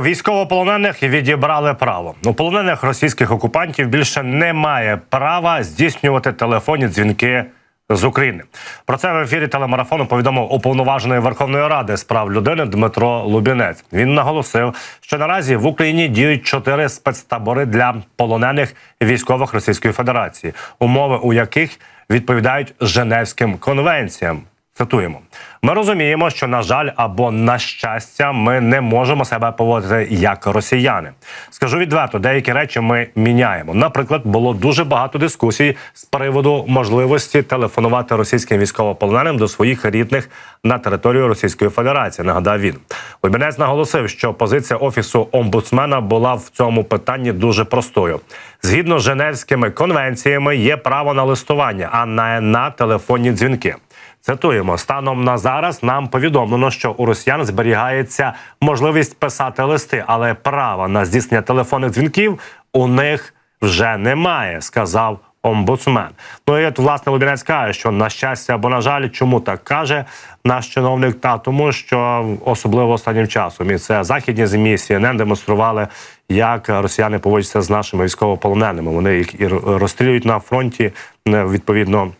військовополонених відібрали право. У полонених російських окупантів більше немає права здійснювати телефонні дзвінки з України. Про це в ефірі телемарафону повідомив уповноважений Верховної Ради з прав людини Дмитро Лубінець. Він наголосив, що наразі в Україні діють чотири спецтабори для полонених військових Російської Федерації, умови у яких відповідають Женевським конвенціям. Цитуємо: ми розуміємо, що на жаль або на щастя, ми не можемо себе поводити як росіяни. Скажу відверто, деякі речі ми міняємо. Наприклад, було дуже багато дискусій з приводу можливості телефонувати російським військовополоненим до своїх рідних на територію Російської Федерації. Нагадав він. Лубінець наголосив, що позиція офісу омбудсмена була в цьому питанні дуже простою. Згідно з Женевськими конвенціями, є право на листування, а не на телефонні дзвінки. Цитуємо станом на зараз. Нам повідомлено, що у росіян зберігається можливість писати листи, але права на здійснення телефонних дзвінків у них вже немає, сказав омбудсмен. Ну і от власне Лубінець каже, що на щастя або на жаль, чому так каже наш чиновник? Та тому, що особливо останнім часом і це західні змі CNN демонстрували, як росіяни поводяться з нашими військовополоненими. Вони їх і розстрілюють на фронті е, відповідно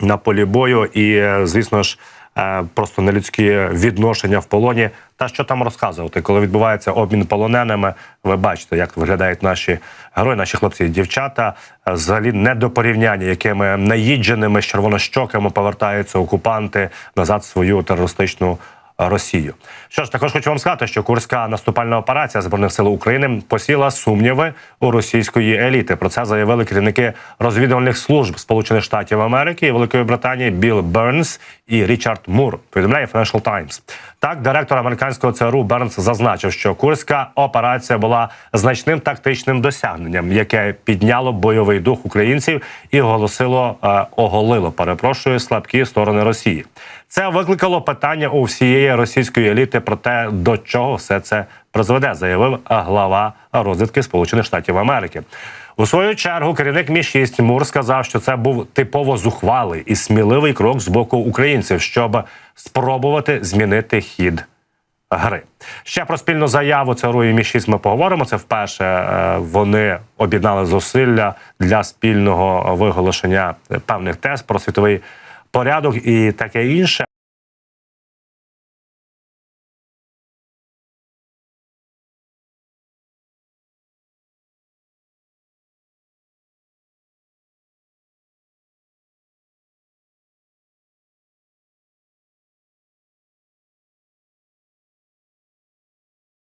на полі бою, і звісно ж. е, Просто нелюдські відношення в полоні. Та що там розказувати, коли відбувається обмін полоненими, ви бачите, як виглядають наші герої, наші хлопці і дівчата. Взагалі не до порівняння, якими наїдженими з червонощоками повертаються окупанти назад в свою терористичну Росію. Що ж, також хочу вам сказати, що курська наступальна операція збройних сил України посіла сумніви у російської еліти. Про це заявили керівники розвідувальних служб Сполучених Штатів Америки і Великої Британії Білл Бернс і Річард Мур. Повідомляє Financial Times. Так, директор американського ЦРУ Бернс зазначив, що курська операція була значним тактичним досягненням, яке підняло бойовий дух українців і оголосило е, оголило. Перепрошую слабкі сторони Росії. Це викликало питання у всієї російської еліти про те, до чого все це призведе, заявив глава розвідки Сполучених Штатів Америки. У свою чергу керівник Мі 6 Мур сказав, що це був типово зухвалий і сміливий крок з боку українців, щоб спробувати змінити хід гри. Ще про спільну заяву ЦРУ і Мі 6 ми поговоримо. Це вперше е, вони об'єднали зусилля для спільного виголошення певних тез про світовий порядок і таке інше.